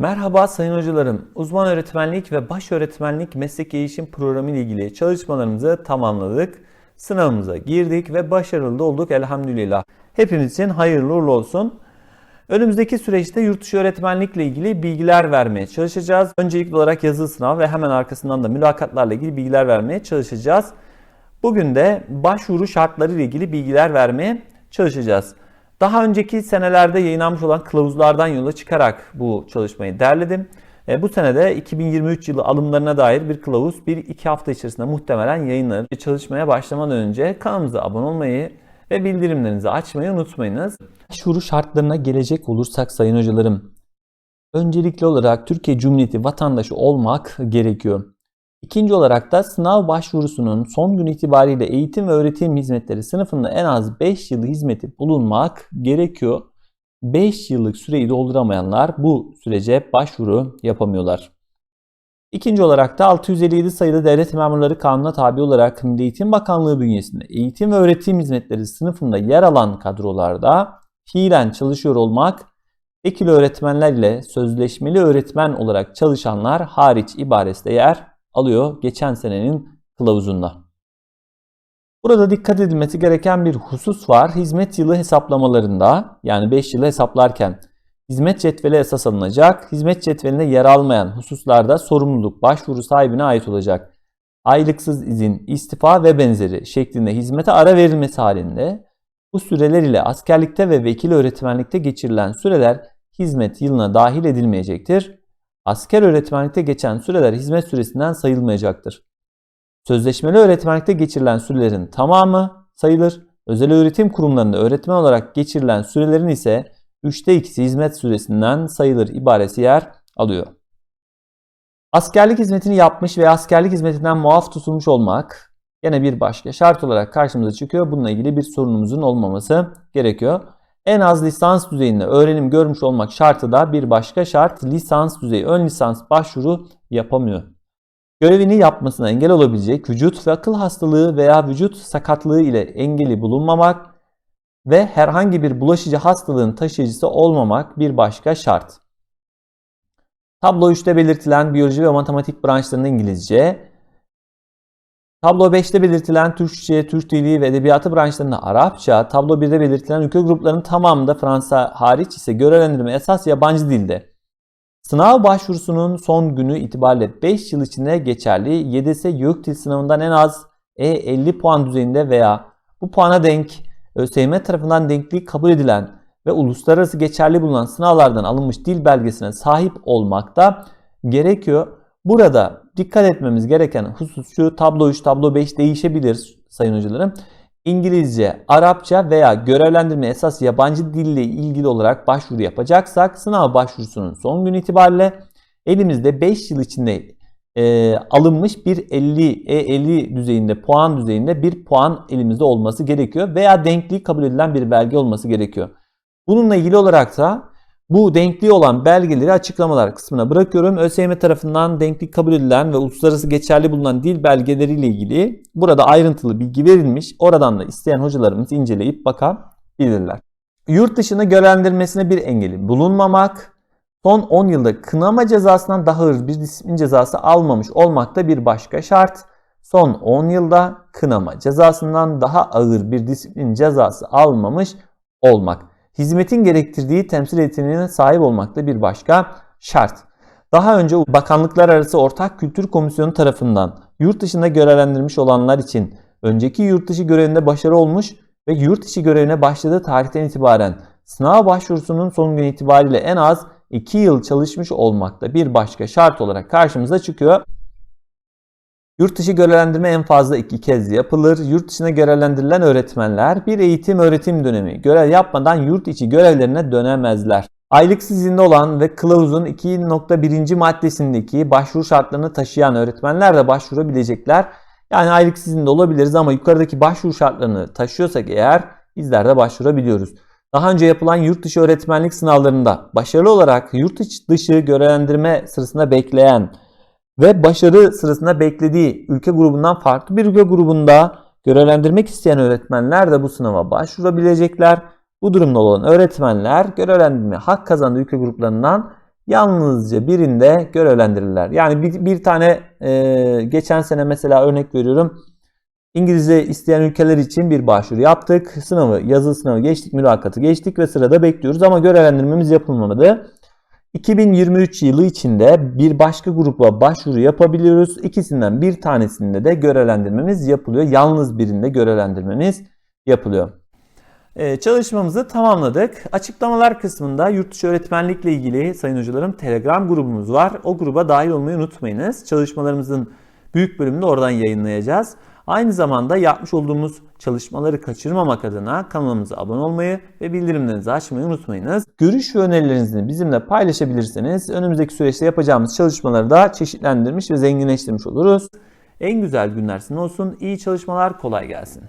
Merhaba sayın hocalarım. Uzman öğretmenlik ve baş öğretmenlik meslek gelişim programı ile ilgili çalışmalarımızı tamamladık. Sınavımıza girdik ve başarılı olduk elhamdülillah. Hepimiz için hayırlı uğurlu olsun. Önümüzdeki süreçte yurt dışı öğretmenlikle ilgili bilgiler vermeye çalışacağız. Öncelikli olarak yazılı sınav ve hemen arkasından da mülakatlarla ilgili bilgiler vermeye çalışacağız. Bugün de başvuru şartları ile ilgili bilgiler vermeye çalışacağız. Daha önceki senelerde yayınlanmış olan kılavuzlardan yola çıkarak bu çalışmayı derledim. E, bu senede 2023 yılı alımlarına dair bir kılavuz 1-2 hafta içerisinde muhtemelen yayınlanır. Çalışmaya başlamadan önce kanalımıza abone olmayı ve bildirimlerinizi açmayı unutmayınız. Başvuru şartlarına gelecek olursak sayın hocalarım. Öncelikli olarak Türkiye Cumhuriyeti vatandaşı olmak gerekiyor. İkinci olarak da sınav başvurusunun son gün itibariyle eğitim ve öğretim hizmetleri sınıfında en az 5 yıl hizmeti bulunmak gerekiyor. 5 yıllık süreyi dolduramayanlar bu sürece başvuru yapamıyorlar. İkinci olarak da 657 sayılı devlet memurları kanuna tabi olarak Milli Eğitim Bakanlığı bünyesinde eğitim ve öğretim hizmetleri sınıfında yer alan kadrolarda fiilen çalışıyor olmak, ekil öğretmenler ile sözleşmeli öğretmen olarak çalışanlar hariç ibaresinde yer alıyor geçen senenin kılavuzunda. Burada dikkat edilmesi gereken bir husus var. Hizmet yılı hesaplamalarında yani 5 yılı hesaplarken hizmet cetveli esas alınacak. Hizmet cetvelinde yer almayan hususlarda sorumluluk başvuru sahibine ait olacak. Aylıksız izin, istifa ve benzeri şeklinde hizmete ara verilmesi halinde bu süreler ile askerlikte ve vekil öğretmenlikte geçirilen süreler hizmet yılına dahil edilmeyecektir asker öğretmenlikte geçen süreler hizmet süresinden sayılmayacaktır. Sözleşmeli öğretmenlikte geçirilen sürelerin tamamı sayılır. Özel öğretim kurumlarında öğretmen olarak geçirilen sürelerin ise 3'te 2'si hizmet süresinden sayılır ibaresi yer alıyor. Askerlik hizmetini yapmış ve askerlik hizmetinden muaf tutulmuş olmak yine bir başka şart olarak karşımıza çıkıyor. Bununla ilgili bir sorunumuzun olmaması gerekiyor. En az lisans düzeyinde öğrenim görmüş olmak şartı da bir başka şart lisans düzeyi ön lisans başvuru yapamıyor. Görevini yapmasına engel olabilecek vücut ve akıl hastalığı veya vücut sakatlığı ile engeli bulunmamak ve herhangi bir bulaşıcı hastalığın taşıyıcısı olmamak bir başka şart. Tablo 3'te belirtilen biyoloji ve matematik branşlarında İngilizce, Tablo 5'te belirtilen Türkçe, Türk Dili ve Edebiyatı branşlarında Arapça, tablo 1'de belirtilen ülke gruplarının tamamında Fransa hariç ise görevlendirme esas yabancı dilde. Sınav başvurusunun son günü itibariyle 5 yıl içinde geçerli YDS YÖK sınavından en az E50 puan düzeyinde veya bu puana denk ÖSYM tarafından denklik kabul edilen ve uluslararası geçerli bulunan sınavlardan alınmış dil belgesine sahip olmakta gerekiyor. Burada dikkat etmemiz gereken husus şu tablo 3, tablo 5 değişebilir sayın hocalarım. İngilizce, Arapça veya görevlendirme esas yabancı dille ilgili olarak başvuru yapacaksak sınav başvurusunun son gün itibariyle elimizde 5 yıl içinde e, alınmış bir 50 E50 düzeyinde puan düzeyinde bir puan elimizde olması gerekiyor veya denkliği kabul edilen bir belge olması gerekiyor. Bununla ilgili olarak da bu denkliği olan belgeleri açıklamalar kısmına bırakıyorum. ÖSYM tarafından denklik kabul edilen ve uluslararası geçerli bulunan dil belgeleriyle ilgili burada ayrıntılı bilgi verilmiş. Oradan da isteyen hocalarımız inceleyip bakabilirler. Yurt dışına görevlendirmesine bir engeli bulunmamak, son 10 yılda kınama cezasından daha ağır bir disiplin cezası almamış olmak da bir başka şart. Son 10 yılda kınama cezasından daha ağır bir disiplin cezası almamış olmak hizmetin gerektirdiği temsil yeteneğine sahip olmak da bir başka şart. Daha önce bakanlıklar arası ortak kültür komisyonu tarafından yurt dışında görevlendirmiş olanlar için önceki yurt dışı görevinde başarı olmuş ve yurt dışı görevine başladığı tarihten itibaren sınav başvurusunun son gün itibariyle en az 2 yıl çalışmış olmakta bir başka şart olarak karşımıza çıkıyor. Yurt dışı görevlendirme en fazla iki kez yapılır. Yurt dışına görevlendirilen öğretmenler bir eğitim öğretim dönemi görev yapmadan yurt içi görevlerine dönemezler. Aylık izinde olan ve kılavuzun 2.1. maddesindeki başvuru şartlarını taşıyan öğretmenler de başvurabilecekler. Yani aylık izinde olabiliriz ama yukarıdaki başvuru şartlarını taşıyorsak eğer bizler de başvurabiliyoruz. Daha önce yapılan yurt dışı öğretmenlik sınavlarında başarılı olarak yurt dışı görevlendirme sırasında bekleyen ve başarı sırasında beklediği ülke grubundan farklı bir ülke grubunda görevlendirmek isteyen öğretmenler de bu sınava başvurabilecekler. Bu durumda olan öğretmenler görevlendirme hak kazandığı ülke gruplarından yalnızca birinde görevlendirirler. Yani bir, bir tane e, geçen sene mesela örnek veriyorum. İngilizce isteyen ülkeler için bir başvuru yaptık. Sınavı, yazılı sınavı geçtik, mülakatı geçtik ve sırada bekliyoruz ama görevlendirmemiz yapılmadı. 2023 yılı içinde bir başka gruba başvuru yapabiliyoruz. İkisinden bir tanesinde de görevlendirmemiz yapılıyor. Yalnız birinde görevlendirmemiz yapılıyor. Ee, çalışmamızı tamamladık. Açıklamalar kısmında yurt dışı öğretmenlikle ilgili sayın hocalarım Telegram grubumuz var. O gruba dahil olmayı unutmayınız. Çalışmalarımızın büyük bölümünü oradan yayınlayacağız. Aynı zamanda yapmış olduğumuz çalışmaları kaçırmamak adına kanalımıza abone olmayı ve bildirimlerinizi açmayı unutmayınız. Görüş ve önerilerinizi bizimle paylaşabilirseniz önümüzdeki süreçte yapacağımız çalışmaları da çeşitlendirmiş ve zenginleştirmiş oluruz. En güzel günler sizin olsun. İyi çalışmalar, kolay gelsin.